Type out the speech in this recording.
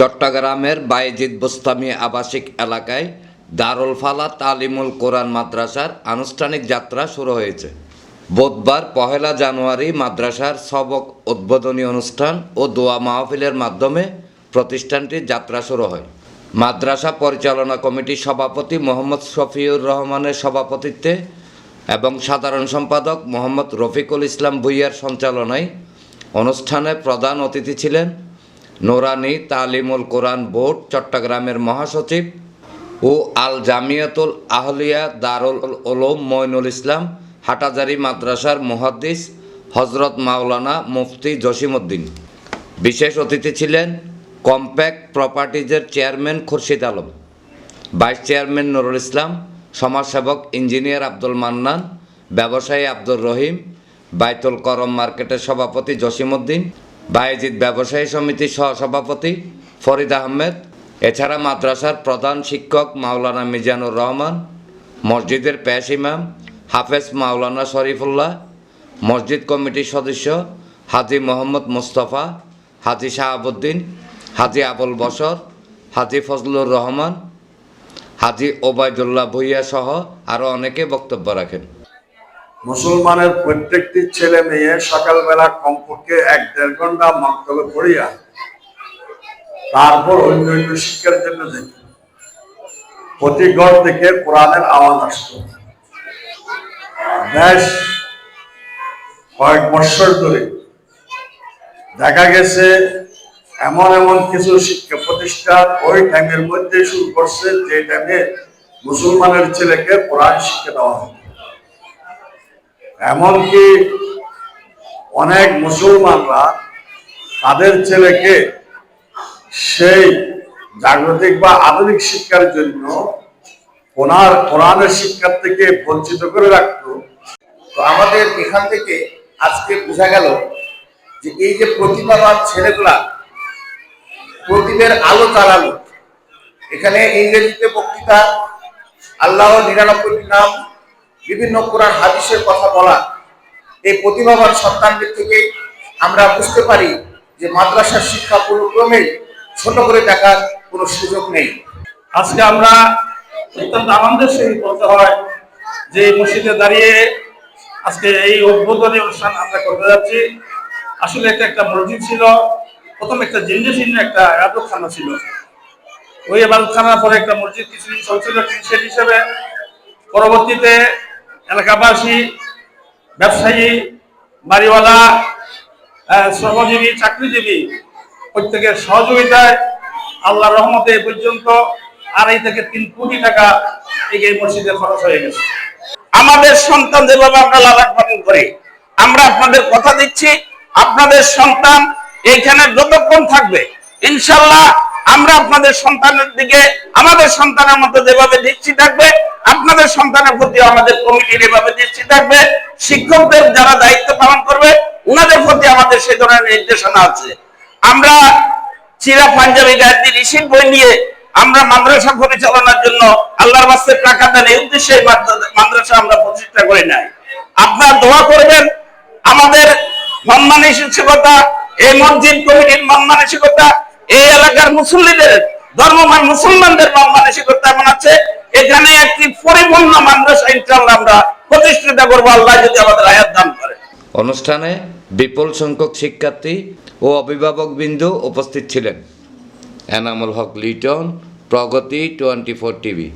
চট্টগ্রামের বায়েজিদ বোস্তামি আবাসিক এলাকায় দারুল ফালা তালিমুল কোরআন মাদ্রাসার আনুষ্ঠানিক যাত্রা শুরু হয়েছে। বুধবার পহেলা জানুয়ারি মাদ্রাসার সবক উদ্বোধনী অনুষ্ঠান ও দোয়া মাহফিলের মাধ্যমে প্রতিষ্ঠানটির যাত্রা শুরু হয়। মাদ্রাসা পরিচালনা কমিটির সভাপতি মোহাম্মদ শফিউর রহমানের সভাপতিত্বে এবং সাধারণ সম্পাদক মোহাম্মদ রফিকুল ইসলাম ভুইয়ার সঞ্চালনায় অনুষ্ঠানে প্রধান অতিথি ছিলেন নোরানি তালিমুল কোরআন বোর্ড, চট্টগ্রামের মহাসচিব ও আল জামিয়াতুল আহলিয়া দারুল ওলম মইনুল ইসলাম, হাটাজারি মাদ্রাসার মুহাদ্দিস হজরত মাওলানা মুফতি জসিমউদ্দিন। বিশেষ অতিথি ছিলেন compact প্রপার্টিজের chairman Khurshid Alam, vice chairman Nurul Islam, সমাজসেবক ইঞ্জিনিয়ার আব্দুল মান্নান, ব্যবসায়ী আব্দুর রহিম, বাইতুল করম মার্কেটের সভাপতি জসিমউদ্দিন বায়েজিদ ব্যবসায়ী সমিতির সহসভাপতি ফরিদ আহমেদ, এছাড়া মাদ্রাসার প্রধান শিক্ষক মাওলানা মিজানুর রহমান, মসজিদের পেশ ইমাম হাফেজ মাওলানা শরীফুল্লাহ, মসজিদ কমিটির সদস্য হাজি মোহাম্মদ মুস্তফা, হাজি শাহাবুদ্দিন, হাজি আবুল বসর হাজি ফজলুর রহমান, হাজি ওবায়দুল্লাহ ভুইয়া সহ আরও অনেকে বক্তব্য রাখেন। মুসলমানের প্রত্যেকটি ছেলে মেয়ে সকালবেলা কমপক্ষে এক দেড় ঘণ্টা মক্তবে পড়িয়া তারপর অন্য অন্য শিক্ষার জন্য যেত প্রতি ঘর থেকে কোরআনের আওয়াজ আসতো। বেশ কয়েক বৎসর ধরে দেখা গেছে এমন এমন কিছু শিক্ষা প্রতিষ্ঠান ওই টাইমের মধ্যে শুরু করছে যে টাইমে মুসলমানের ছেলেকে কোরআন শিক্ষা দেওয়া হতো। এমনকি অনেক মুসলমানরা তাদের ছেলেকে সেই জাগতিক বা আধুনিক শিক্ষার জন্য ওনার কোরআনের শিক্ষার থেকে বঞ্চিত করে রাখতো। তো আমাদের এখান থেকে আজকে বোঝা গেল যে এই যে প্রতিভাবান ছেলেগুলা প্রদীপের আলো চালালো এখানে ইংরেজিতে বক্তৃতা আল্লাহ নিরানব্বইটি নাম বিভিন্ন কোরআন, হাদিসের কথা বলা, এই প্রতিভাবান সন্তানদের থেকে আমরা বুঝতে পারি যে মাদ্রাসার শিক্ষা পুরোক্রমে ছোট করে দেখার কোনো সুযোগ নেই। আজকে আমরা অত্যন্ত আনন্দের সহিত বলতে হয় যে মসজিদে দাঁড়িয়ে আজকে এই উদ্বোধনী অনুষ্ঠান আমরা করতে যাচ্ছি। আসলে এটা একটা মসজিদ ছিল। প্রথম একটা জিন্দেশীর্ণ একটা আয়াতখানা ছিল। ওই আবাদখানার পরে একটা মসজিদ কিছুদিন চলছিল টিনশেড হিসেবে পরবর্তীতে এলাকাবাসী, ব্যবসায়ী, বাড়িওয়ালা শ্রমজীবী, চাকরিজীবী, প্রত্যেকের সহযোগিতায় আল্লাহ রহমতে পর্যন্ত আড়াই থেকে তিন কোটি টাকা এই মসজিদে খরচ হয়ে গেছে। আমাদের সন্তান যেভাবে আমরা লালন পালন করি। আমরা আপনাদের কথা দিচ্ছি, আপনাদের সন্তান এইখানে যতক্ষণ থাকবে, ইনশাল্লাহ আমরা আপনাদের সন্তানের দিকে, আমাদের সন্তানের মতো যেভাবে দৃষ্টি থাকবে, আপনাদের সন্তানের প্রতি আমাদের কমিটির এভাবে দৃষ্টি থাকবে। শিক্ষকদের যারা দায়িত্ব পালন করবে ওনাদের প্রতি আমাদের সেই ধরনের নির্দেশনা আছে। আমরা চিরা পাঞ্জাবি গায়ত্রী ঋষির বই নিয়ে আমরা মাদ্রাসা পরিচালনার জন্য আল্লাহর বাস্তে টাকা দেন এই উদ্দেশ্যে মাদ্রাসা আমরা প্রতিষ্ঠা করে নাই। আপনার দোয়া করবেন, আমাদের মন মানসিকতা এই মসজিদ কমিটির মন মানসিকতা এই এলাকার মুসল্লিদের ধর্মমান মুসলমানদের মন মানসিকতা এমন আছে, এখানে একটি পরিপূর্ণ মাদ্রাসা ইনশাল্লাহ আমরা প্রতিষ্ঠিত করব। আল্লাহ যদি আমাদের আয়াত দান করে। অনুষ্ঠানে বিপুল সংখ্যক শিক্ষার্থী ও অভিভাবক বিন্দু উপস্থিত ছিলেন। Enamul Haque Liton, Pragati twenty four TV.